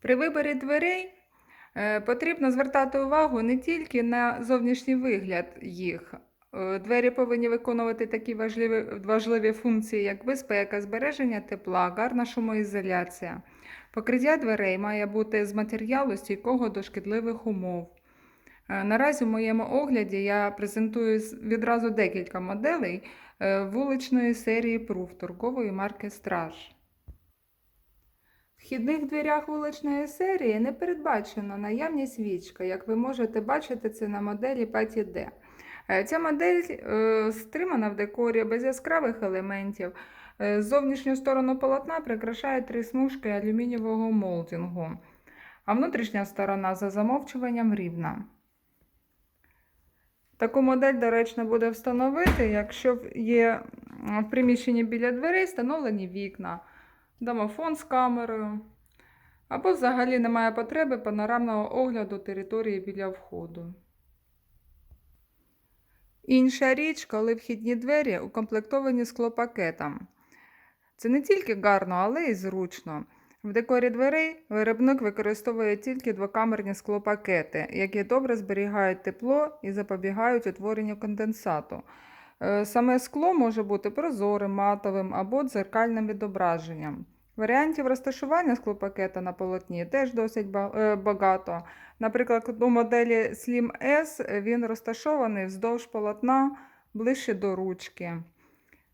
При виборі дверей е, потрібно звертати увагу не тільки на зовнішній вигляд їх. Е, Двері повинні виконувати такі важливі, важливі функції, як безпека, збереження тепла, гарна шумоізоляція. Покриття дверей має бути з матеріалу стійкого до шкідливих умов. Е, Наразі в моєму огляді я презентую відразу декілька моделей вуличної серії пруф торгової марки Страж. Вхідних дверях вуличної серії не передбачено наявність свічка, як ви можете бачити це на моделі Паті D. Е, Ця модель е, стримана в декорі без яскравих елементів. Е, Зовнішню сторону полотна прикрашає три смужки алюмінієвого молдингу, а внутрішня сторона за замовчуванням рівна. Таку модель доречно буде встановити, якщо є в приміщенні біля дверей встановлені вікна, домофон з камерою, або взагалі немає потреби панорамного огляду території біля входу. Інша річ, коли вхідні двері укомплектовані склопакетом. Це не тільки гарно, але й зручно. В декорі дверей виробник використовує тільки двокамерні склопакети, які добре зберігають тепло і запобігають утворенню конденсату. Е, Саме скло може бути прозорим, матовим або дзеркальним відображенням. Варіантів розташування склопакета на полотні теж досить е, багато. Наприклад, у моделі Slim S він розташований вздовж полотна ближче до ручки.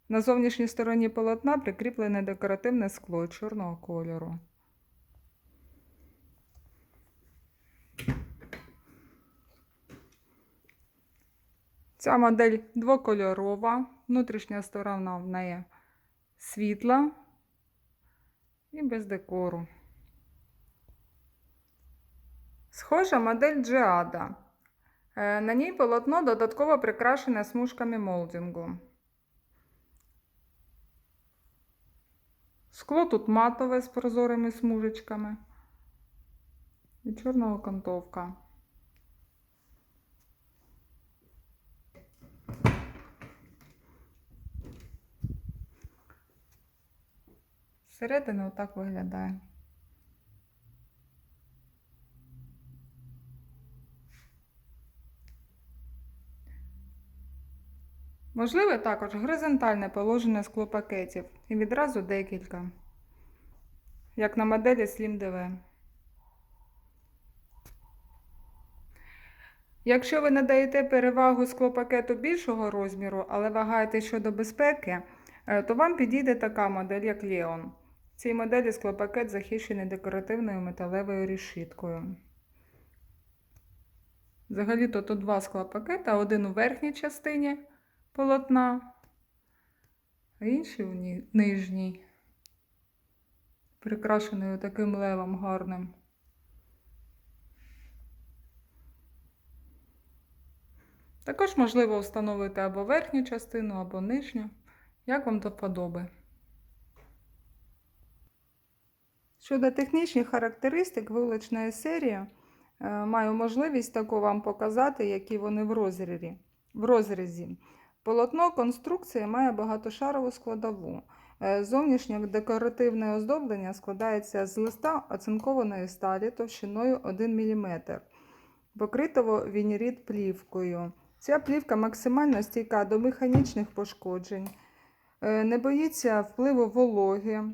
На зовнішній стороні полотна прикріплене декоративне скло чорного кольору. Ця модель двокольорова, внутрішня сторона в неї світла і без декору. Схожа модель Джиада. Е, На ній полотно додатково прикрашене смужками молдингу. Скло тут матове з прозорими смужечками. І чорна окантовка. Зсередини отак виглядає. Можливе також горизонтальне положення склопакетів і відразу декілька, як на моделі Slim DV. Якщо ви надаєте перевагу склопакету більшого розміру, але вагаєтесь щодо безпеки, е, то вам підійде така модель, як Leon. В цій моделі склопакет захищений декоративною металевою решіткою. Взагалі-то тут два склопакета, один у верхній частині полотна, а інший у нижній, прикрашений таким левом гарним. Також можливо встановити або верхню частину, або нижню, як вам до вподоби. Щодо технічних характеристик вуличної серії, е, маю можливість таку вам показати, які вони в розрізі. В розрізі. Полотно конструкції має багатошарову складову. Е, Зовнішнє декоративне оздоблення складається з листа оцинкованої сталі товщиною 1 мм, покритого вінірід плівкою. Ця плівка максимально стійка до механічних пошкоджень, е, не боїться впливу вологи,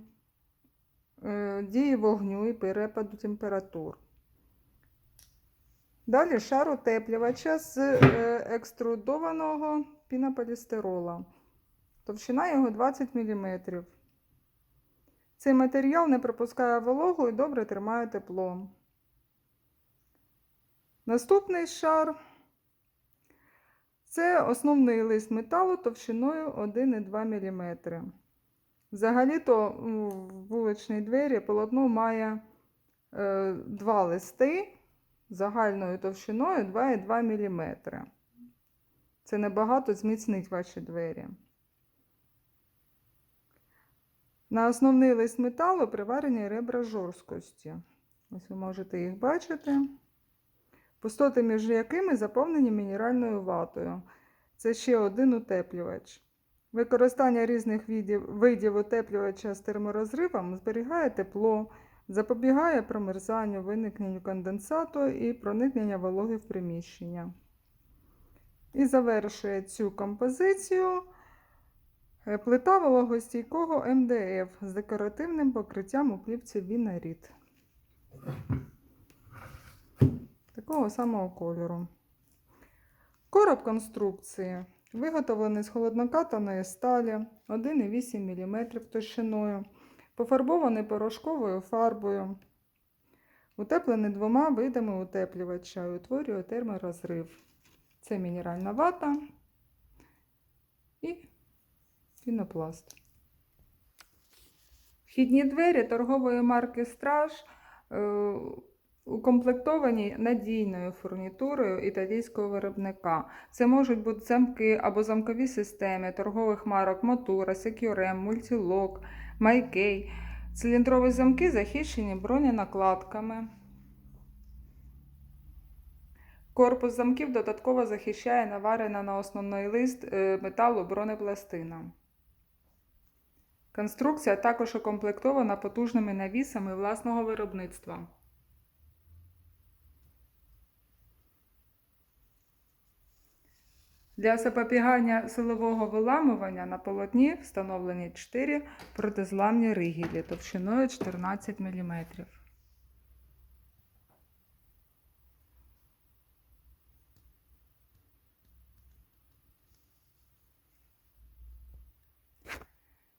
дії вогню і перепаду температур. Далі шар утеплювача з е, екструдованого пінополістирола. Товщина його 20 мм. Цей матеріал не пропускає вологу і добре тримає тепло. Наступний шар це основний лист металу товщиною 1,2 мм. Взагалі-то вуличній двері полотно має е, два листи загальною товщиною 2,2 мм. Це небагато зміцнить ваші двері. На основний лист металу приварені ребра жорсткості. Ось ви можете їх бачити. Пустоти між якими заповнені мінеральною ватою. Це ще один утеплювач. Використання різних видів, видів утеплювача з терморозривом зберігає тепло, Запобігає промерзанню, виникненню конденсату і проникнення вологи в приміщення. І завершує цю композицію е, плита вологостійкого МДФ з декоративним покриттям у плівці Вінаріт. Такого самого кольору. Короб конструкції виготовлений з холоднокатаної сталі 1,8 мм товщиною, пофарбований порошковою фарбою, утеплений двома видами утеплювача і утворює терморозрив. Це мінеральна вата і пінопласт. Вхідні двері торгової марки Страж е, укомплектовані надійною фурнітурою італійського виробника. Це можуть бути замки або замкові системи торгових марок Мотора, Securem, Multilock, Майкей. Циліндрові замки захищені броненакладками. Корпус замків додатково захищає наварена на основний лист е, металу бронепластина. Конструкція також укомплектована потужними навісами власного виробництва. Для запобігання силового виламування на полотні встановлені 4 протизламні ригелі товщиною 14 мм.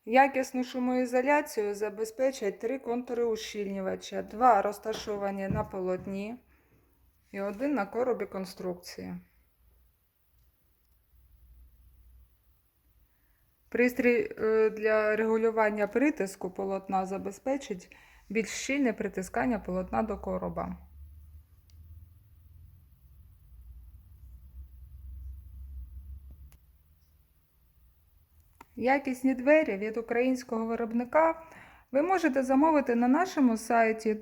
Якісну шумоізоляцію забезпечать три контури ущільнювача, два розташовані на полотні і один на коробі конструкції. Пристрій е, для регулювання притиску полотна забезпечить більш щільне притискання полотна до короба. Якісні двері від українського виробника ви можете замовити на нашому сайті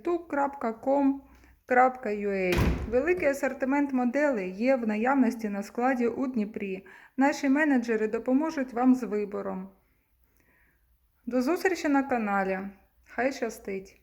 tub.com.ua. Великий асортимент моделей є в наявності на складі у Дніпрі. Наші менеджери допоможуть вам з вибором. До зустрічі на каналі. Хай щастить!